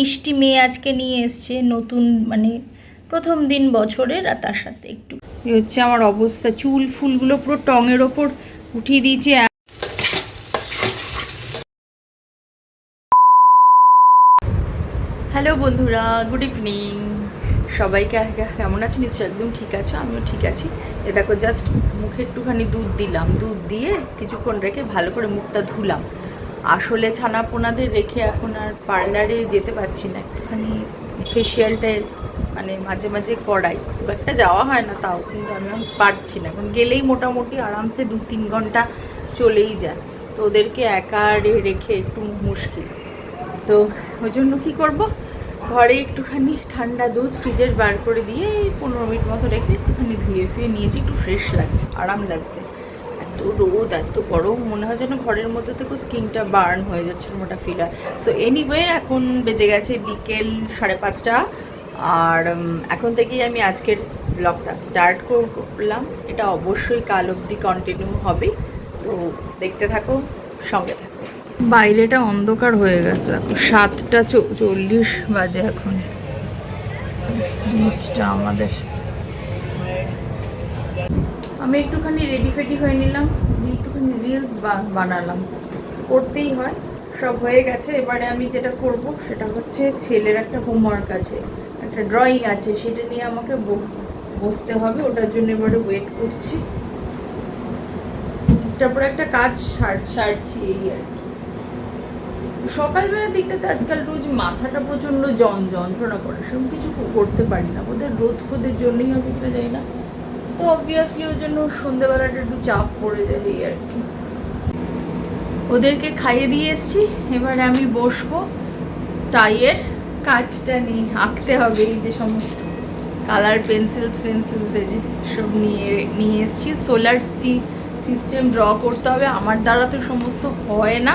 মিষ্টি মেয়ে আজকে নিয়ে এসছে নতুন মানে প্রথম দিন বছরের আর তার সাথে একটু এই হচ্ছে আমার অবস্থা। চুল ফুলগুলো পুরো টঙের ওপর উঠিয়ে দিয়েছি। হ্যালো বন্ধুরা গুড ইভিনিং। সবাইকে কেমন আছো? নিশ্চয়ই একদম ঠিক আছে আমিও ঠিক আছি। এ দেখো জাস্ট মুখে একটুখানি দুধ দিলাম। দুধ দিয়ে কিছুক্ষণ রেখে ভালো করে মুখটা ধুলাম। আসলে ছানা পোনাদের রেখে এখন আর পার্লারে যেতে পারছি না। একটুখানি ফেসিয়ালটা মানে মাঝে মাঝে করাই। খুব একটা যাওয়া হয় না তাও, কিন্তু আমি পারছি না। এখন গেলেই মোটামুটি আরামসে দু তিন ঘণ্টা চলেই যায়। তো ওদেরকে একা রেখে একটু মুশকিল। তো ওই জন্য কী করব? ঘরে একটুখানি ঠান্ডা দুধ ফ্রিজের বার করে দিয়ে পনেরো মিনিট মতো রেখে একটুখানি ধুয়ে ফুয়ে নিয়েছি। একটু ফ্রেশ লাগছে, আরাম লাগছে। রোদ, এত গরম, মনে হয় যেন ঘরের মধ্যে থেকে স্কিনটা বার্ন হয়ে যাচ্ছে মোটা ফিল হয়। সো এনিওয়ে এখন বেজে গেছে বিকেল সাড়ে পাঁচটা আর এখন থেকেই আমি আজকের ব্লগটা স্টার্ট করলাম। এটা অবশ্যই কাল অবধি কন্টিনিউ হবে। তো দেখতে থাকো, সঙ্গে থাকো। বাইরেটা অন্ধকার হয়ে গেছে, দেখো, সাতটা চল্লিশ বাজে এখন। নিচটা আমাদের। আমি একটুখানি রেডি ফেডি হয়ে নিলাম, দিয়ে একটুখানি রিলস বানালাম। করতেই হয়, সব হয়ে গেছে। এবারে আমি যেটা করব, সেটা হচ্ছে ছেলের একটা হোমওয়ার্ক আছে, একটা ড্রয়িং আছে, সেটা নিয়ে আমাকে বসতে হবে। ওটার জন্য এবারে ওয়েট করছি। তারপর একটা কাজ সার, সারছি এই আর কি। সকালবেলার দিকটাতে আজকাল রোজ মাথাটা প্রচণ্ড যন্ত্রণা করে। সেরকম কিছু করতে পারি না। ওদের রোদ ফোদের জন্যই হবে কিনা যাই না। তো অবভিয়াসলি ওই জন্য সন্ধেবেলাটা একটু চাপ পড়ে যায় এই আর কি। ওদেরকে খাইয়ে দিয়ে এসছি, এবারে আমি বসবো। টাইয়ের কাজটা নিয়ে আঁকতে হবে এই যে সমস্ত কালার পেন্সিলস পেন্সিলস এই যে সব নিয়ে নিয়ে এসছি। সোলার সি, সিস্টেম ড্র করতে হবে। আমার দ্বারা তো সমস্ত হয় না।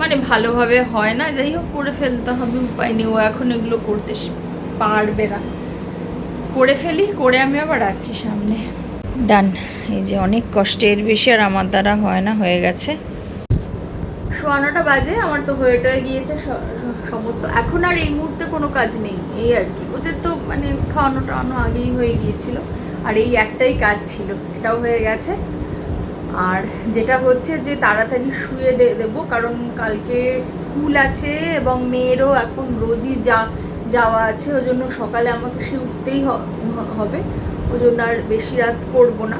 মানে ভালোভাবে হয় না। যাই হোক, করে ফেলতে হবে, উপায় নেই। ও এখন এগুলো করতে পারবে না। করে ফেলি, করে আমি আবার আসছি সামনে। ডান এই যে অনেক কষ্টের বেশি আর আমার দ্বারা হয় না, হয়ে গেছে। শোয়ানোটা বাজে, আমার তো হয়ে টয়ে গিয়েছে সমস্ত। এখন আর এই মুহূর্তে কোনো কাজ নেই, এই আর কি। ওদের তো মানে খাওয়ানো টাওয়ানো আগেই হয়ে গিয়েছিল। আর এই একটাই কাজ ছিল, এটাও হয়ে গেছে। আর যেটা হচ্ছে যে তাড়াতাড়ি শুয়ে দেবো, কারণ কালকে স্কুল আছে এবং মেয়েরও এখন রোজই যা যাওয়া আছে, ওই জন্য সকালে আমাকে সে উঠতেই হবে। ওই জন্য আর বেশি রাত করব না।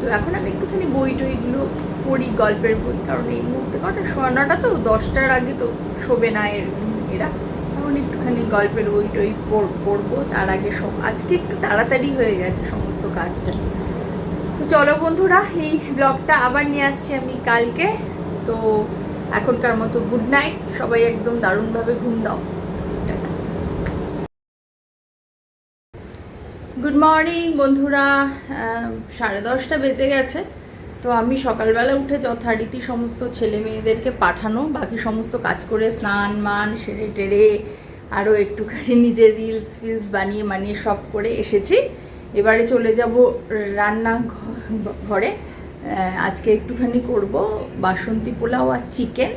তো এখন আমি একটুখানি বই টইগুলো পড়ি, গল্পের বই, কারণ এই মুহূর্তে কটা শোয়ানোটা তো, দশটার আগে তো শোবে না এর, এরা। এখন একটুখানি গল্পের বই টই পড়- পড়ব, তার আগে সব, আজকে একটু তাড়াতাড়ি হয়ে গেছে সমস্ত কাজটা। তো চলো বন্ধুরা, এই ব্লগটা আবার নিয়ে আসছি আমি কালকে। তো এখনকার মতো গুড নাইট, সবাই একদম দারুণভাবে ঘুম দাও। গুড মর্নিং বন্ধুরা। সাড়ে দশটা বেজে গেছে। তো আমি সকালবেলা উঠে যথারীতি সমস্ত ছেলে মেয়েদেরকে পাঠানো, বাকি সমস্ত কাজ করে স্নান, মান, সেরে টেরে, আরও একটুখানি নিজের রিলস ফিলস বানিয়ে মানিয়ে সব করে এসেছি। এবারে চলে যাব রান্না ঘরে। আজকে একটুখানি করব বাসন্তী পোলাও আর চিকেন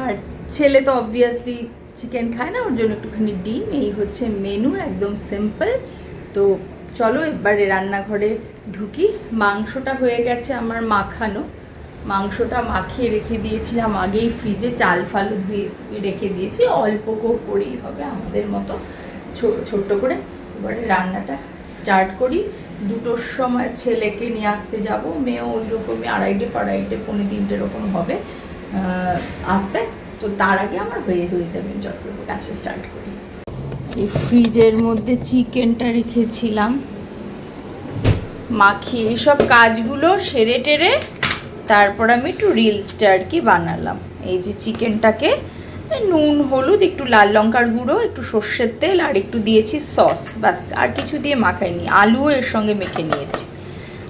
আর ছেলে তো অবভিয়াসলি চিকেন খায় না, ওর জন্য একটুখানি ডিম। এই হচ্ছে মেনু একদম সিম্পল তো চলো এবারে রান্নাঘরে ঢুকি। মাংসটা হয়ে গেছে আমার মাখানো। মাংসটা মাখিয়ে রেখে দিয়েছিলাম। আগেই ফ্রিজে চাল ফালু ধুয়ে রেখে দিয়েছি। অল্প করেই হবে আমাদের মতো। ছোট্ট করে। এবারে রান্নাটা স্টার্ট করি। দুটোর সময় ছেলেকে নিয়ে আসতে যাব। মেয়েও ওই রকমই আড়াইটে পাড়াইটে পৌনে তিনটে এরকম হবে। আসতে। তো তার আগে আমার হয়ে হয়ে যাবে। চট করে কাজটা স্টার্ট করি। এই ফ্রিজের মধ্যে চিকেনটা রেখেছিলাম। মাখিয়ে এইসব কাজগুলো সেরে টেরে তারপর আমি একটু রিলসটা আর কি বানালাম। এই যে চিকেনটাকে নুন, হলুদ, একটু লাল লঙ্কার গুঁড়ো, একটু সর্ষের তেল আর একটু দিয়েছি সস, ব্যাস, আর কিছু দিয়ে মাখাইনি। আলুও এর সঙ্গে মেখে নিয়েছি।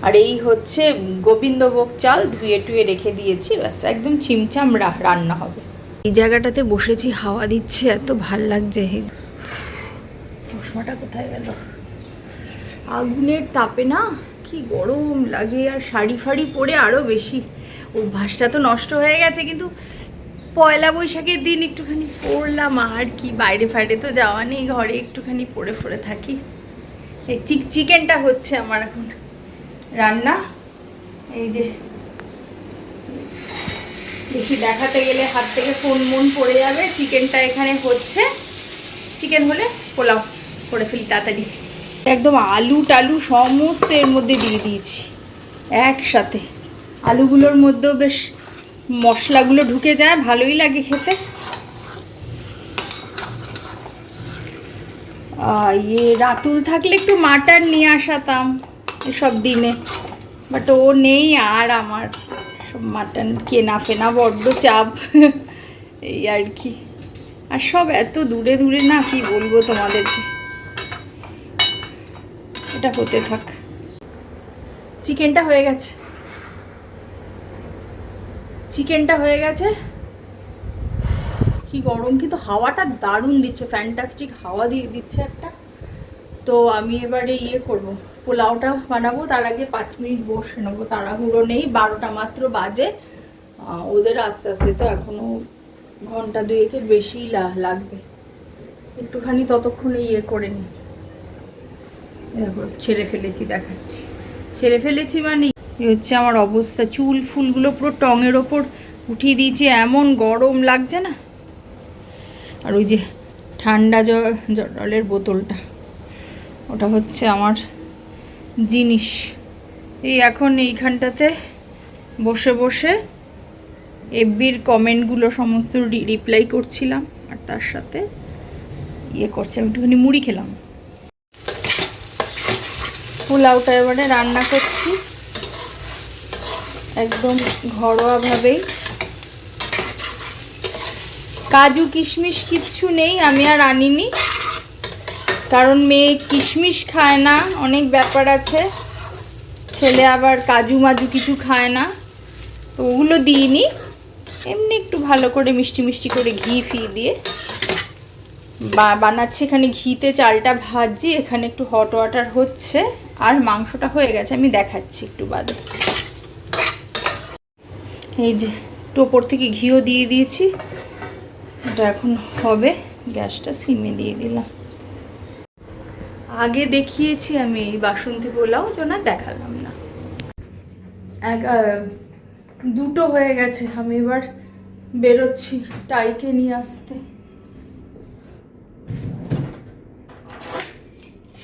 আর এই হচ্ছে গোবিন্দভোগ চাল ধুয়ে টুয়ে রেখে দিয়েছি, ব্যাস, একদম চিমচাম রান্না হবে। এই জায়গাটাতে বসেছি, হাওয়া দিচ্ছে, এত ভালো লাগছে। চশমাটা কোথায় গেল? আগুনের তাপে না কি গরম লাগে আর শাড়ি ফাড়ি পরে আরও বেশি। অভ্যাসটা তো নষ্ট হয়ে গেছে, কিন্তু পয়লা বৈশাখের দিন একটুখানি পড়লাম, আর কি বাইরে ফাইরে তো যাওয়া নেই, ঘরে একটুখানি পড়ে পড়ে থাকি। এই চিক চিকেনটা হচ্ছে আমার এখন। রান্না? এই যে বেশি দেখাতে গেলে হাত থেকে ফোন মন পড়ে যাবে, চিকেনটা এখানে হচ্ছে। চিকেন হলে পোলাও। করে ফেলি তাড়াতাড়ি। একদম আলু টালু সমস্ত এর মধ্যে দিয়ে দিয়েছি, একসাথে। আলুগুলোর মধ্যেও বেশ মশলাগুলো ঢুকে যায়, ভালোই লাগে খেতে। ইয়ে রাতুল থাকলে একটু মাটন নিয়ে আসাতাম এসব দিনে বাট ও নেই আর আমার। সব মাটন কেনা ফেনা বড্ড চাপ, এই আর কি। আর সব এত দূরে দূরে না কি বলব তোমাদেরকে। এটা হতে থাক। চিকেনটা হয়ে গেছে। চিকেনটা হয়ে গেছে। কি গরম, কিন্তু হাওয়াটা দারুণ দিচ্ছে ফ্যান্টাস্টিক হাওয়া দিয়ে দিচ্ছে একটা। তো আমি এবারে ইয়ে করব, পোলাওটা বানাবো, তার আগে পাঁচ মিনিট বসে নেব, তাড়াহুড়ো নেই, বারোটা মাত্র বাজে। ওদের আস্তে আস্তে তো এখনও ঘণ্টা দুয়েকের বেশিই লা- লাগবে। একটুখানি ততক্ষণে ইয়ে করে নিই ছেড়ে ফেলেছি, দেখাচ্ছি। ছেড়ে ফেলেছি মানে এ হচ্ছে আমার অবস্থা। চুল ফুলগুলো পুরো টঙের ওপর উঠিয়ে দিয়েছি, এমন গরম লাগছে না। আর ওই যে ঠান্ডা জলের বোতলটা, ওটা হচ্ছে আমার জিনিস। এই এখন এইখানটাতে বসে বসে এফবির কমেন্টগুলো সমস্ত রিপ্লাই করছিলাম, আর তার সাথে ইয়ে করছি, আমি একটুখানি মুড়ি খেলাম। পোলাওটা এবারে রান্না করছি। একদম ঘরোয়াভাবেই। কাজু, কিশমিশ কিচ্ছু নেই, আমি আর আনিনি। কারণ মেয়ে কিশমিশ খায় না, অনেক ব্যাপার আছে। ছেলে আবার কাজু মাজু কিছু খায় না। তো ওগুলো দিইনি। এমনি একটু ভালো করে মিষ্টি মিষ্টি করে ঘি ফি দিয়ে বানাচ্ছি, এখানে ঘিতে চালটা ভাজি, এখানে একটু হট ওয়াটার হচ্ছে, আর মাংসটা হয়ে গেছে, আমি দেখাচ্ছি একটু বাদে। এই যে টোপর থেকে ঘিও দিয়ে দিয়েছি, এটা এখন হবে, গ্যাসটা সিমে দিয়ে দিলাম। আগে দেখিয়েছি আমি এই বাসন্তী পোলাও জন্য দেখালাম না। এক দুটো হয়ে গেছে, আমি এবার বেরোচ্ছি, টাইকে নিয়ে আসতে।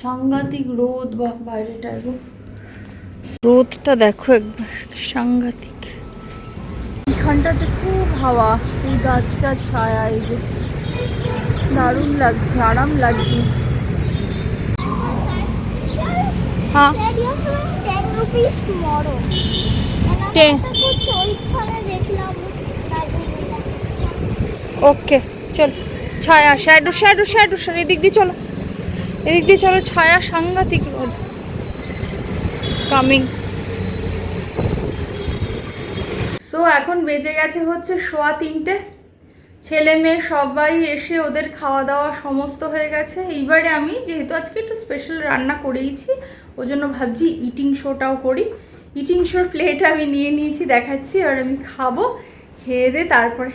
সাংঘাতিক রোদ বা বাইরেটা রোদটা দেখো একবার সাংঘাতিক এখানটাতে খুব হাওয়া এই গাছটা ছায়া এই যে দারুণ লাগছে আরাম লাগছে হ্যাঁ Said you're showing 10 rupees tomorrow. And আমি Ten. একটা করছি, ওইখানে দেখলাম ওকে চল ছায়া শ্যাডো শ্যাডো শ্যাডো শ্যাডো এদিক দিয়ে চলো। এদিক দিয়ে চলো, ছায়া সাংঘাতিক রোদ। কামিং সো এখন বেজে গেছে হচ্ছে সোয়া তিনটে। ছেলে মেয়ে সবাই এসে ওদের খাওয়া দাওয়া সমস্ত হয়ে গেছে। এইবারে আমি যেহেতু আজকে একটু স্পেশাল রান্না করেইছি ওই জন্য ভাবছি ইটিং শোটাও করি। ইটিং শোর প্লেট আমি নিয়ে নিয়েছি, দেখাচ্ছি আর আমি খাব, খেয়ে দিয়ে তারপরে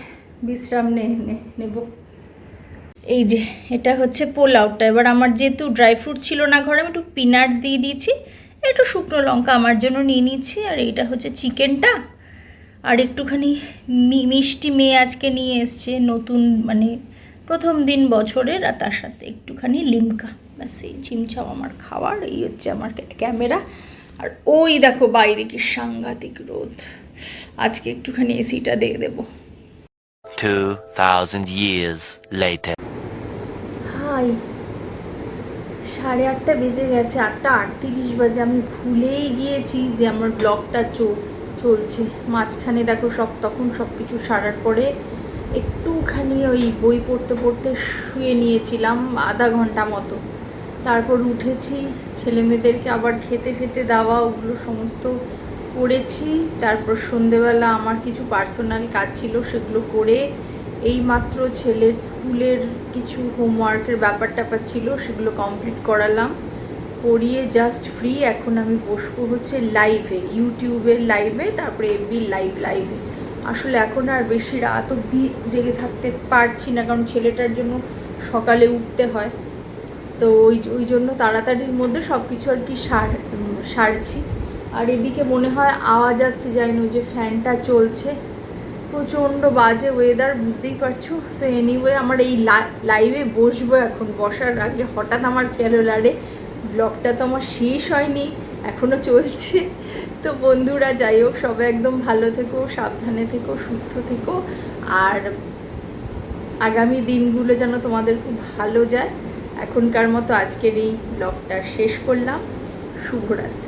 বিশ্রাম নে, নেব। এই যে এটা হচ্ছে পোলাওটা। এবার আমার যেহেতু ড্রাই ফ্রুট ছিল না ঘরে আমি একটু পিনাটস দিয়ে দিয়েছি একটু শুকনো লঙ্কা আমার জন্য নিয়ে নিচ্ছি আর এইটা হচ্ছে চিকেনটা। আর একটুখানি মিষ্টি মেয়ে আজকে নিয়ে এসছে নতুন মানে প্রথম দিন বছরের আর তার সাথে একটুখানি লিমকা। ব্যাস এই ছিমছাম আমার খাওয়ার এই হচ্ছে আমার ক্যা- ক্যামেরা। আর ওই দেখো বাইরে কি সাংঘাতিক রোদ। আজকে একটুখানি এসিটা দিয়ে দেবো। 2,000 years later. সাড়ে আটটা বেজে গেছে, আটটা আটত্রিশ বাজে। আমি ভুলেই গিয়েছি যে আমার ব্লগটা চলছে। মাঝখানে দেখো সব, তখন সব কিছু সারার পরে একটুখানি ওই বই পড়তে পড়তে শুয়ে নিয়েছিলাম আধা ঘণ্টা মতো। তারপর উঠেছি ছেলে মেয়েদেরকে আবার খেতে ফেতে দেওয়া, ওগুলো সমস্ত করেছি। তারপর সন্ধেবেলা আমার কিছু পার্সোনাল কাজ ছিল, সেগুলো করে এই মাত্র ছেলের স্কুলের কিছু হোমওয়ার্কের ব্যাপার ট্যাপার ছিল, সেগুলো কমপ্লিট করালাম। করিয়ে জাস্ট ফ্রি এখন আমি বসবো হচ্ছে লাইভে ইউটিউবের লাইভে তারপরে এমবি লাইভ লাইভে আসলে এখন আর বেশি রাত অবধি জেগে থাকতে পারছি না, কারণ ছেলেটার জন্য সকালে উঠতে হয়। তো ওই ওই জন্য তাড়াতাড়ির মধ্যে সব কিছু আর কি সার, সারছি। আর এদিকে মনে হয় আওয়াজ আসছে, জানি না যে ফ্যানটা চলছে। প্রচণ্ড বাজে ওয়েদার বুঝতেই পারছ? সো এনিওয়ে আমার এই লাইভে বসবো এখন। বসার আগে হঠাৎ আমার খেয়াল হলো, আরে ব্লগটা তো আমার শেষ হয়নি এখনও চলছে। তো বন্ধুরা, যাই হোক, সবাই একদম ভালো থেকো, সাবধানে থেকো, সুস্থ থেকো। আর আগামী দিনগুলো যেন তোমাদের খুব ভালো যায়। এখনকার মতো আজকের এই ব্লগটা শেষ করলাম। শুভরাত্রি।